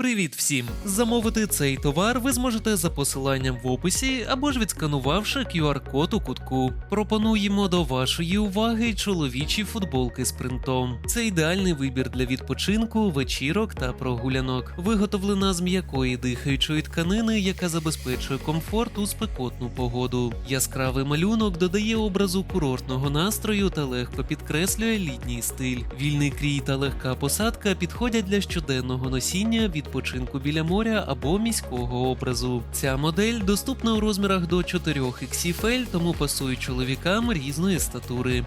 Привіт всім! Замовити цей товар ви зможете за посиланням в описі або ж відсканувавши QR-код у кутку. Пропонуємо до вашої уваги чоловічі футболки з принтом. Це ідеальний вибір для відпочинку, вечірок та прогулянок. Виготовлена з м'якої дихаючої тканини, яка забезпечує комфорт у спекотну погоду. Яскравий малюнок додає образу курортного настрою та легко підкреслює літній стиль. Вільний крій та легка посадка підходять для щоденного носіння, відпочинку біля моря або міського образу. Ця модель доступна у розмірах до 4 XFL, тому пасує чоловікам різної статури.